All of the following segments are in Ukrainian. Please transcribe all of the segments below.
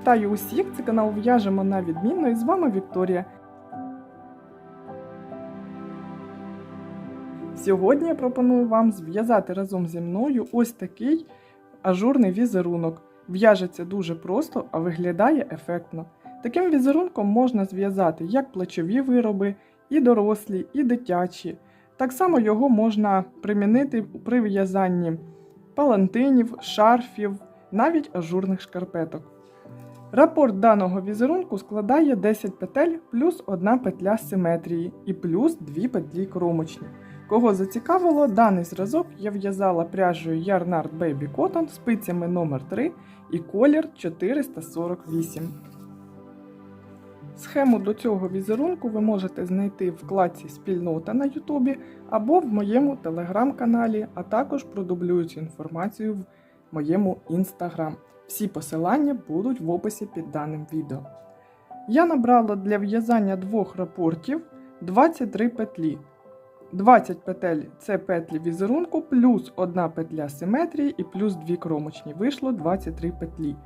Вітаю усіх! Це канал В'яжемо на відмінно і з вами Вікторія. Сьогодні я пропоную вам зв'язати разом зі мною ось такий ажурний візерунок. В'яжеться дуже просто, а виглядає ефектно. Таким візерунком можна зв'язати як плечові вироби, і дорослі, і дитячі. Так само його можна примінити при в'язанні палантинів, шарфів, навіть ажурних шкарпеток. Рапорт даного візерунку складає 10 петель плюс 1 петля симетрії і плюс 2 петлі кромочні. Кого зацікавило, даний зразок я в'язала пряжею Yarnard Baby Cotton спицями номер 3 і колір 448. Схему до цього візерунку ви можете знайти в вкладці Спільнота на Ютубі або в моєму телеграм-каналі, а також продублюю цю інформацію в моєму інстаграм. Всі посилання будуть в описі під даним відео. Я набрала для в'язання двох рапортів 23 петлі. 20 петель це петлі візерунку, плюс 1 петля симетрії і плюс 2 кромочні. Вийшло 23 петлі.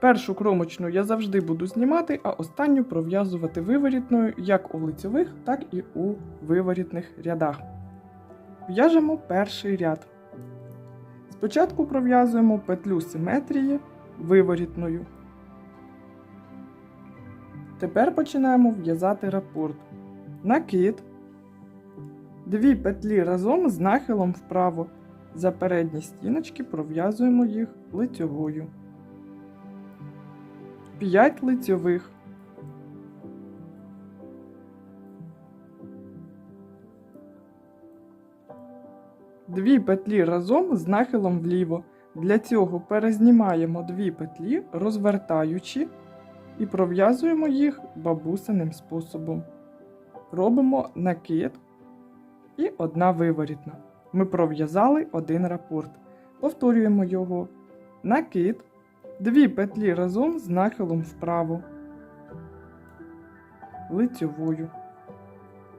Першу кромочну я завжди буду знімати, а останню пров'язувати виворітною як у лицьових, так і у виворітних рядах. В'яжемо перший ряд. Спочатку пров'язуємо петлю симетрії виворітною. Тепер починаємо в'язати рапорт. Накид. Дві петлі разом з нахилом вправо. За передні стіночки пров'язуємо їх лицьовою. 5 лицьових. Дві петлі разом з нахилом вліво. Для цього перезнімаємо дві петлі, розвертаючи, і пров'язуємо їх бабусиним способом. Робимо накид і одна виворітна. Ми пров'язали один рапорт. Повторюємо його. Накид. Дві петлі разом з нахилом вправо. Лицьовою.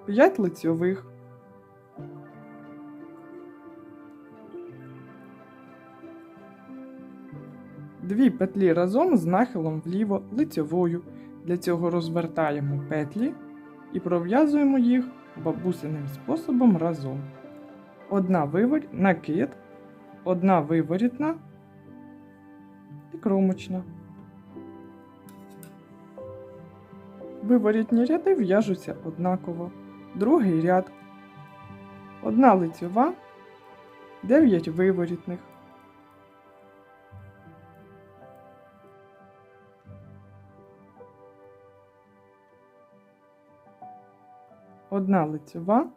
5 лицьових. Дві петлі разом з нахилом вліво лицьовою. Для цього розвертаємо петлі і пров'язуємо їх бабусиним способом разом. Одна вивор... накид, одна виворітна і кромочна. Виворітні ряди в'яжуться однаково. Другий ряд. Одна лицьова, 9 виворітних. Одна лицьова,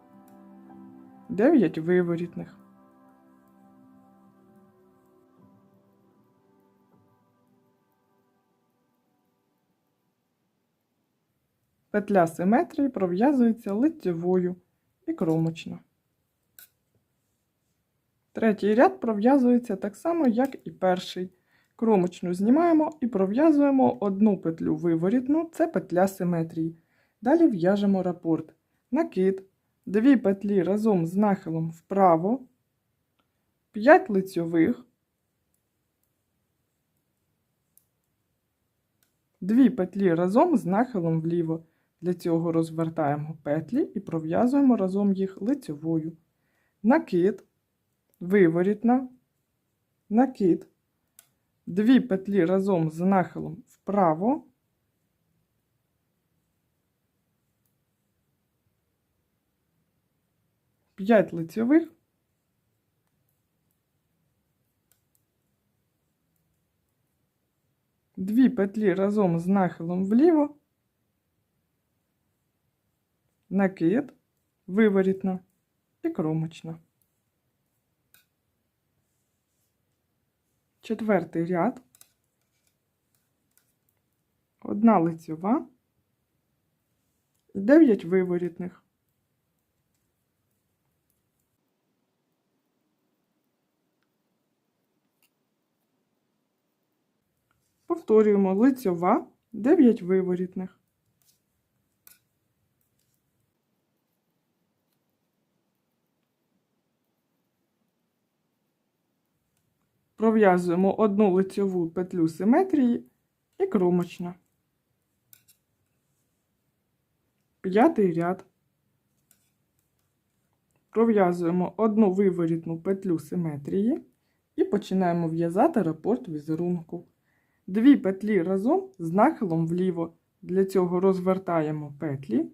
9 виворітних. Петля симетрії пров'язується лицьовою і кромочно. Третій ряд пров'язується так само, як і перший. Кромочну знімаємо і пров'язуємо одну петлю виворітну, це петля симетрії. Далі в'яжемо рапорт. Накид, дві петлі разом з нахилом вправо, 5 лицьових, дві петлі разом з нахилом вліво. Для цього розвертаємо петлі і пров'язуємо разом їх лицьовою. Накид, виворітна, накид, дві петлі разом з нахилом вправо, П'ять лицьових, дві петлі разом з нахилом вліво, накид, виворітна і кромочна. Четвертий ряд, одна лицьова, дев'ять виворітних. Повторюємо лицьова, 9 виворітних. Пров'язуємо одну лицьову петлю симетрії і кромочна. П'ятий ряд. Пров'язуємо одну виворітну петлю симетрії і починаємо в'язати рапорт візерунку. Дві петлі разом з нахилом вліво. Для цього розвертаємо петлі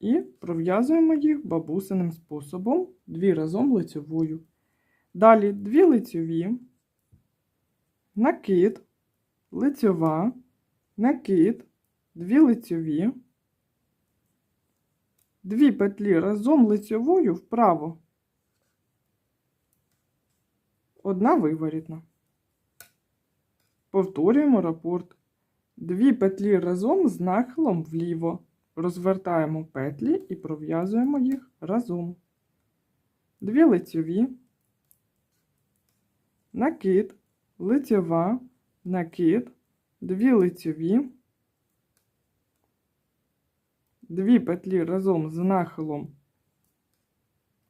і пров'язуємо їх бабусиним способом, дві разом лицьовою. Далі дві лицьові, накид, лицьова, накид, дві лицьові, дві петлі разом лицьовою вправо, одна виворітна. Повторюємо рапорт. Дві петлі разом з нахилом вліво. Розвертаємо петлі і пров'язуємо їх разом. Дві лицьові, накид, лицьова, накид, дві лицьові, дві петлі разом з нахилом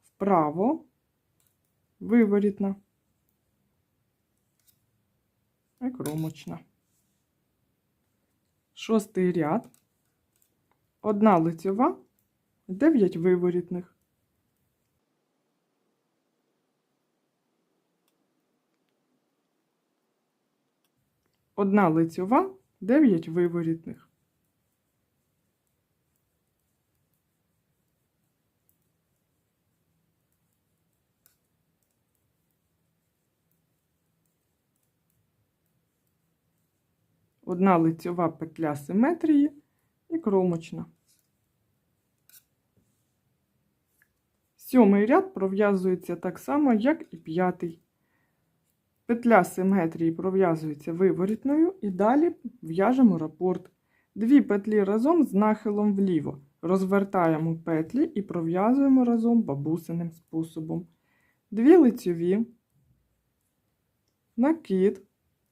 вправо, виворітна і кромочна. Шостий ряд. Одна лицьова, 9 виворітних. Одна лицьова, 9 виворітних. Одна лицьова петля симетрії і кромочна. Сьомий ряд пров'язується так само, як і п'ятий. Петля симетрії пров'язується виворітною і далі в'яжемо рапорт. Дві петлі разом з нахилом вліво. Розвертаємо петлі і пров'язуємо разом бабусиним способом. Дві лицьові, накид,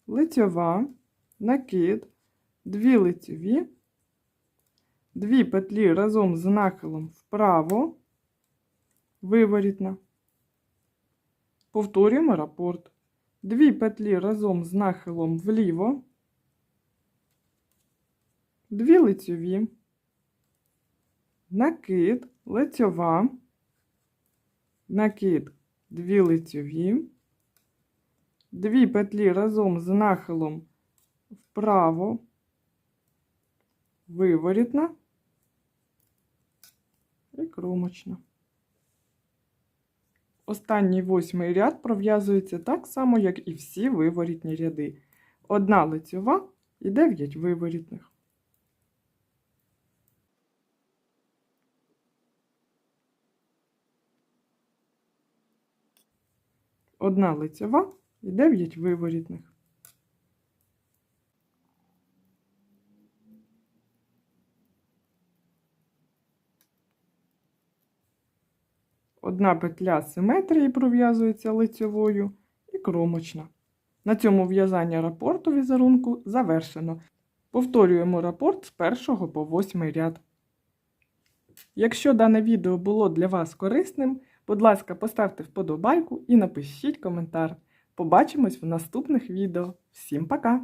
лицьова, накид, дві лицьові, дві петлі разом з нахилом вправо, виворітна. Повторюємо рапорт. Дві петлі разом з нахилом вліво, дві лицьові, накид, лицьова, накид, дві лицьові, дві петлі разом з нахилом вправо, виворітна і кромочна. Останній восьмий ряд пров'язується так само, як і всі виворітні ряди. Одна лицьова і 9 виворітних. Одна лицьова і 9 виворітних. Одна петля симетрії пров'язується лицьовою і кромочна. На цьому в'язання рапорту візерунку завершено. Повторюємо рапорт з 1 по 8 ряд. Якщо дане відео було для вас корисним, будь ласка, поставте вподобайку і напишіть коментар. Побачимось в наступних відео. Всім пока!